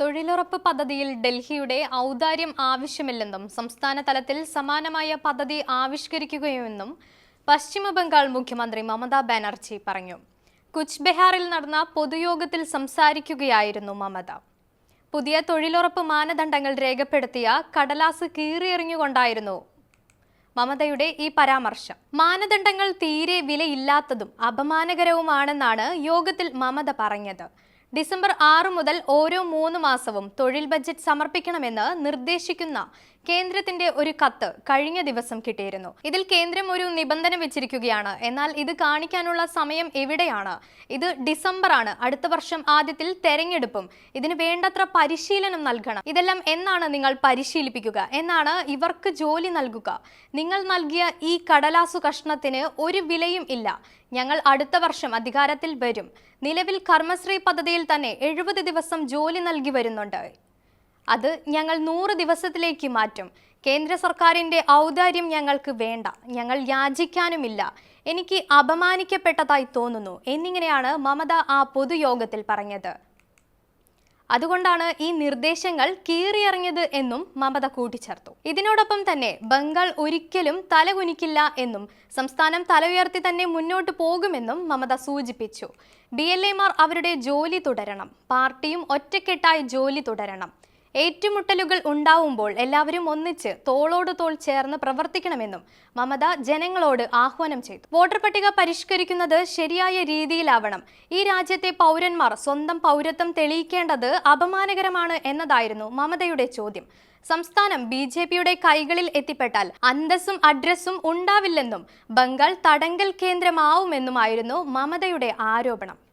തൊഴിലുറപ്പ് പദ്ധതിയിൽ ഡൽഹിയുടെ ഔദാര്യം ആവശ്യമില്ലെന്നും സംസ്ഥാന തലത്തിൽ സമാനമായ പദ്ധതി ആവിഷ്കരിക്കുകയുമെന്നും പശ്ചിമബംഗാൾ മുഖ്യമന്ത്രി മമതാ ബാനർജി പറഞ്ഞു. കുച്ച് ബെഹാറിൽ നടന്ന പൊതുയോഗത്തിൽ സംസാരിക്കുകയായിരുന്നു മമത. പുതിയ തൊഴിലുറപ്പ് മാനദണ്ഡങ്ങൾ രേഖപ്പെടുത്തിയ കടലാസ് കീറിയെറിഞ്ഞുകൊണ്ടായിരുന്നു മമതയുടെ ഈ പരാമർശം. മാനദണ്ഡങ്ങൾ തീരെ വിലയില്ലാത്തതും അപമാനകരവുമാണെന്നാണ് യോഗത്തിൽ മമത പറഞ്ഞത്. ഡിസംബർ ആറ് മുതൽ ഓരോ മൂന്ന് മാസവും തൊഴിൽ ബജറ്റ് സമർപ്പിക്കണമെന്ന് നിർദ്ദേശിക്കുന്ന കേന്ദ്രത്തിന്റെ ഒരു കത്ത് കഴിഞ്ഞ ദിവസം കിട്ടിയിരുന്നു. ഇതിൽ കേന്ദ്രം ഒരു നിബന്ധന വെച്ചിരിക്കുകയാണ്. എന്നാൽ ഇത് കാണിക്കാനുള്ള സമയം എവിടെയാണ്? ഇത് ഡിസംബർ ആണ് അടുത്ത വർഷം ആദ്യത്തിൽ തെരഞ്ഞെടുപ്പും. ഇതിന് വേണ്ടത്ര പരിശീലനം നൽകണം. ഇതെല്ലാം എന്നാണ് നിങ്ങൾ പരിശീലിപ്പിക്കുക? എന്നാണ് ഇവർക്ക് ജോലി നൽകുക. നിങ്ങൾ നൽകിയ ഈ കടലാസു കഷ്ണത്തിന് ഒരു വിലയും ഇല്ല. ഞങ്ങൾ അടുത്ത വർഷം അധികാരത്തിൽ വരും. നിലവിൽ കർമ്മശ്രീ പദ്ധതിയിൽ തന്നെ എഴുപത് ദിവസം ജോലി നൽകി വരുന്നുണ്ട്. അത് ഞങ്ങൾ നൂറ് ദിവസത്തിലേക്ക് മാറ്റും. കേന്ദ്ര സർക്കാരിന്റെ ഔദാര്യം ഞങ്ങൾക്ക് വേണ്ട. ഞങ്ങൾ യാചിക്കാനുമില്ല. എനിക്ക് അപമാനിക്കപ്പെട്ടതായി തോന്നുന്നു. എന്നിങ്ങനെയാണ് മമത ആ പൊതുയോഗത്തിൽ പറഞ്ഞത്. അതുകൊണ്ടാണ് ഈ നിർദ്ദേശങ്ങൾ കീറിയറിഞ്ഞത് എന്നും മമത കൂട്ടിച്ചേർത്തു. ഇതിനോടൊപ്പം തന്നെ ബംഗാൾ ഒരിക്കലും തലകുനിക്കില്ല എന്നും സംസ്ഥാനം തല ഉയർത്തി തന്നെ മുന്നോട്ട് പോകുമെന്നും മമത സൂചിപ്പിച്ചു. എമാർ അവരുടെ ജോലി തുടരണം. പാർട്ടിയും ഒറ്റക്കെട്ടായി ജോലി തുടരണം. ഏറ്റുമുട്ടലുകൾ ഉണ്ടാവുമ്പോൾ എല്ലാവരും ഒന്നിച്ച് തോളോട് തോൾ ചേർന്ന് പ്രവർത്തിക്കണമെന്നും മമത ജനങ്ങളോട് ആഹ്വാനം ചെയ്തു. വോട്ടർ പട്ടിക പരിഷ്കരിക്കുന്നത് ശരിയായ രീതിയിലാവണം. ഈ രാജ്യത്തെ പൗരന്മാർ സ്വന്തം പൗരത്വം തെളിയിക്കേണ്ടത് അപമാനകരമാണ് എന്നതായിരുന്നു മമതയുടെ ചോദ്യം. സംസ്ഥാനം ബി ജെ പിയുടെ കൈകളിൽ എത്തിപ്പെട്ടാൽ അന്തസ്സും അഡ്രസ്സും ഉണ്ടാവില്ലെന്നും ബംഗാൾ തടങ്കൽ കേന്ദ്രമാവുമെന്നുമായിരുന്നു മമതയുടെ ആരോപണം.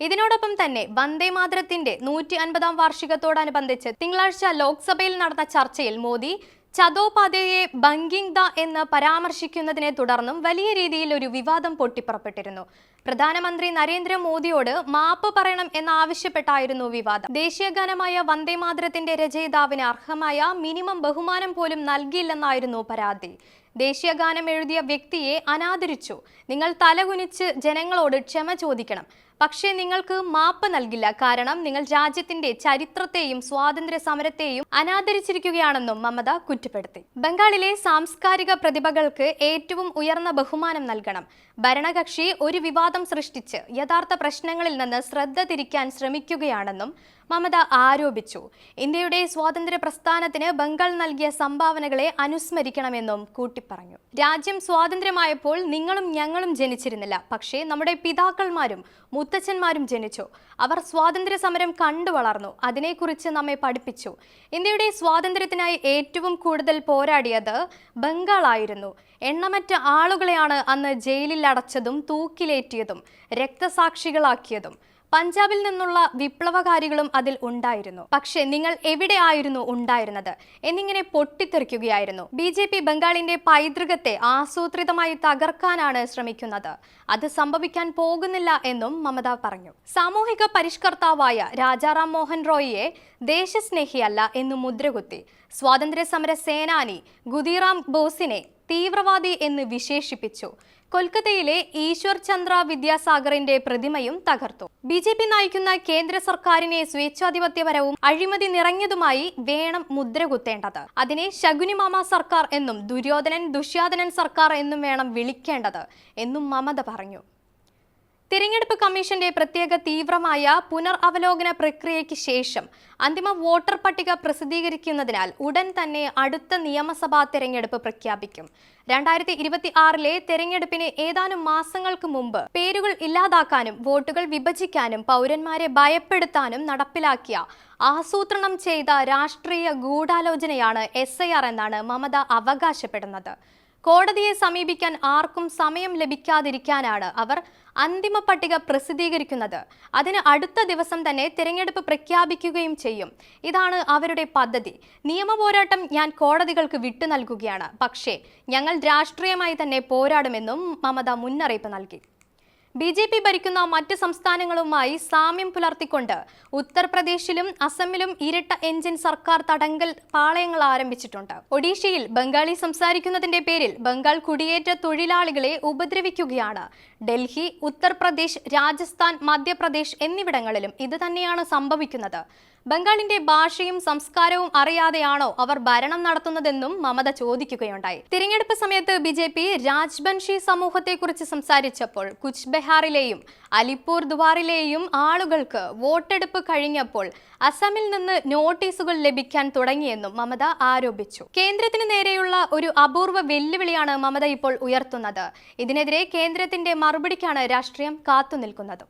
ഇതിനോടൊപ്പം തന്നെ വന്ദേ മാതരത്തിന്റെ നൂറ്റി അൻപതാം വാർഷികത്തോടനുബന്ധിച്ച് തിങ്കളാഴ്ച ലോക്സഭയിൽ നടന്ന ചർച്ചയിൽ മോദി ചതോപാധ്യയെ ബങ്കിങ് ദ എന്ന് പരാമർശിക്കുന്നതിനെ തുടർന്നും വലിയ രീതിയിൽ ഒരു വിവാദം പൊട്ടിപ്പുറപ്പെട്ടിരുന്നു. പ്രധാനമന്ത്രി നരേന്ദ്രമോദിയോട് മാപ്പ് പറയണം എന്നാവശ്യപ്പെട്ടായിരുന്നു വിവാദം. ദേശീയ ഗാനമായ വന്ദേ മാതരത്തിന്റെ രചയിതാവിന് അർഹമായ മിനിമം ബഹുമാനം പോലും നൽകിയില്ലെന്നായിരുന്നു പരാതി. ദേശീയ ഗാനം എഴുതിയ വ്യക്തിയെ അനാദരിച്ചു. നിങ്ങൾ തലകുനിച്ച് ജനങ്ങളോട് ക്ഷമ ചോദിക്കണം. പക്ഷേ നിങ്ങൾക്ക് മാപ്പ് നൽകില്ല. കാരണം നിങ്ങൾ രാജ്യത്തിന്റെ ചരിത്രത്തെയും സ്വാതന്ത്ര്യ സമരത്തെയും അനാദരിച്ചിരിക്കുകയാണെന്നും മമത കുറ്റപ്പെടുത്തി. ബംഗാളിലെ സാംസ്കാരിക പ്രതിഭകൾക്ക് ഏറ്റവും ഉയർന്ന ബഹുമാനം നൽകണം. ഭരണകക്ഷി ഒരു വിവാദം സൃഷ്ടിച്ച് യഥാർത്ഥ പ്രശ്നങ്ങളിൽ നിന്ന് ശ്രദ്ധ തിരിക്കാൻ ശ്രമിക്കുകയാണെന്നും മമത ആരോപിച്ചു. ഇന്ത്യയുടെ സ്വാതന്ത്ര്യ പ്രസ്ഥാനത്തിന് ബംഗാൾ നൽകിയ സംഭാവനകളെ അനുസ്മരിക്കണമെന്നും കൂട്ടിപ്പറഞ്ഞു. രാജ്യം സ്വാതന്ത്ര്യമായപ്പോൾ നിങ്ങളും ഞങ്ങളും ജനിച്ചിരുന്നില്ല. പക്ഷേ നമ്മുടെ പിതാക്കന്മാരും മുത്തച്ഛന്മാരും ജനിച്ചു. അവർ സ്വാതന്ത്ര്യ സമരം കണ്ടു വളർന്നു. അതിനെക്കുറിച്ച് നമ്മെ പഠിപ്പിച്ചു. ഇന്ത്യയുടെ സ്വാതന്ത്ര്യത്തിനായി ഏറ്റവും കൂടുതൽ പോരാടിയത് ബംഗാളായിരുന്നു. എണ്ണമറ്റ ആളുകളെയാണ് അന്ന് ജയിലിൽ അടച്ചതും തൂക്കിലേറ്റിയതും രക്തസാക്ഷികളാക്കിയതും. പഞ്ചാബിൽ നിന്നുള്ള വിപ്ലവകാരികളും അതിൽ ഉണ്ടായിരുന്നു. പക്ഷേ നിങ്ങൾ എവിടെയായിരുന്നു ഉണ്ടായിരുന്നത്? എന്നിങ്ങനെ പൊട്ടിത്തെറിക്കുകയായിരുന്നു. ബി ജെ പി ബംഗാളിന്റെ പൈതൃകത്തെ ആസൂത്രിതമായി തകർക്കാനാണ് ശ്രമിക്കുന്നത്. അത് സംഭവിക്കാൻ പോകുന്നില്ല എന്നും മമത പറഞ്ഞു. സാമൂഹിക പരിഷ്കർത്താവായ രാജാറാം മോഹൻ റോയിയെ ദേശസ്നേഹിയല്ല എന്ന് മുദ്രകുത്തി. സ്വാതന്ത്ര്യ സമര സേനാനി ഗുദിറാം ബോസിനെ തീവ്രവാദി എന്ന് വിശേഷിപ്പിച്ചു. കൊൽക്കത്തയിലെ ഈശ്വർ ചന്ദ്ര വിദ്യാസാഗറിന്റെ പ്രതിമയും തകർത്തു. ബി ജെ പി നയിക്കുന്ന കേന്ദ്ര സർക്കാരിനെ സ്വേച്ഛാധിപത്യപരവും അഴിമതി നിറഞ്ഞതുമായി വേണം മുദ്രകുത്തേണ്ടത്. അതിനെ ശകുനിമാമ സർക്കാർ എന്നും ദുര്യോധനൻ ദുഷ്യാതനൻ സർക്കാർ എന്നും വേണം വിളിക്കേണ്ടത് എന്നും മമത പറഞ്ഞു. തിരഞ്ഞെടുപ്പ് കമ്മീഷന്റെ പ്രത്യേക തീവ്രമായ പുനർ അവലോകന പ്രക്രിയയ്ക്ക് ശേഷം അന്തിമ വോട്ടർ പട്ടിക പ്രസിദ്ധീകരിക്കുന്നതിനാൽ ഉടൻ തന്നെ അടുത്ത നിയമസഭാ തെരഞ്ഞെടുപ്പ് പ്രഖ്യാപിക്കും. രണ്ടായിരത്തി ഇരുപത്തി ആറിലെ തെരഞ്ഞെടുപ്പിന് ഏതാനും മാസങ്ങൾക്ക് മുമ്പ് പേരുകൾ ഇല്ലാതാക്കാനും വോട്ടുകൾ വിഭജിക്കാനും പൗരന്മാരെ ഭയപ്പെടുത്താനും നടപ്പിലാക്കിയ ആസൂത്രണം ചെയ്ത രാഷ്ട്രീയ ഗൂഢാലോചനയാണ് എസ് എന്നാണ് മമത അവകാശപ്പെടുന്നത്. കോടതിയെ സമീപിക്കാൻ ആർക്കും സമയം ലഭിക്കാതിരിക്കാനാണ് അവർ അന്തിമ പട്ടിക പ്രസിദ്ധീകരിക്കുന്നത്. അതിന് അടുത്ത ദിവസം തന്നെ തിരഞ്ഞെടുപ്പ് പ്രഖ്യാപിക്കുകയും ചെയ്യും. ഇതാണ് അവരുടെ പദ്ധതി. നിയമ പോരാട്ടം ഞാൻ കോടതികൾക്ക് വിട്ടു നൽകുകയാണ്. പക്ഷേ ഞങ്ങൾ രാഷ്ട്രീയമായി തന്നെ പോരാടുമെന്നും മമത മുന്നറിയിപ്പ് നൽകി. ബി ജെ പി ഭരിക്കുന്ന മറ്റ് സംസ്ഥാനങ്ങളുമായി സാമ്യം പുലർത്തിക്കൊണ്ട് ഉത്തർപ്രദേശിലും അസമിലും ഇരട്ട എഞ്ചിൻ സർക്കാർ തടങ്കൽ പാളയങ്ങൾ ആരംഭിച്ചിട്ടുണ്ട്. ഒഡീഷയിൽ ബംഗാളി സംസാരിക്കുന്നതിന്റെ പേരിൽ ബംഗാൾ കുടിയേറ്റ തൊഴിലാളികളെ ഉപദ്രവിക്കുകയാണ്. ഡൽഹി ഉത്തർപ്രദേശ് രാജസ്ഥാൻ മധ്യപ്രദേശ് എന്നിവിടങ്ങളിലും ഇത് തന്നെയാണ് സംഭവിക്കുന്നത്. ബംഗാളിന്റെ ഭാഷയും സംസ്കാരവും അറിയാതെയാണോ അവർ ഭരണം നടത്തുന്നതെന്നും മമത ചോദിക്കുകയുണ്ടായി. തിരഞ്ഞെടുപ്പ് സമയത്ത് ബി ജെ പി രാജ്ബൻഷി സമൂഹത്തെക്കുറിച്ച് സംസാരിച്ചപ്പോൾ കുച്ച് ബെഹാറിലെയും അലിപ്പൂർ ദ്വാറിലെയും ആളുകൾക്ക് വോട്ടെടുപ്പ് കഴിഞ്ഞപ്പോൾ അസമിൽ നിന്ന് നോട്ടീസുകൾ ലഭിക്കാൻ തുടങ്ങിയെന്നും മമത ആരോപിച്ചു. കേന്ദ്രത്തിന് നേരെയുള്ള ഒരു അപൂർവ വെല്ലുവിളിയാണ് മമത ഇപ്പോൾ ഉയർത്തുന്നത്. ഇതിനെതിരെ കേന്ദ്രത്തിന്റെ മറുപടിക്കാണ് രാഷ്ട്രീയം കാത്തുനിൽക്കുന്നത്.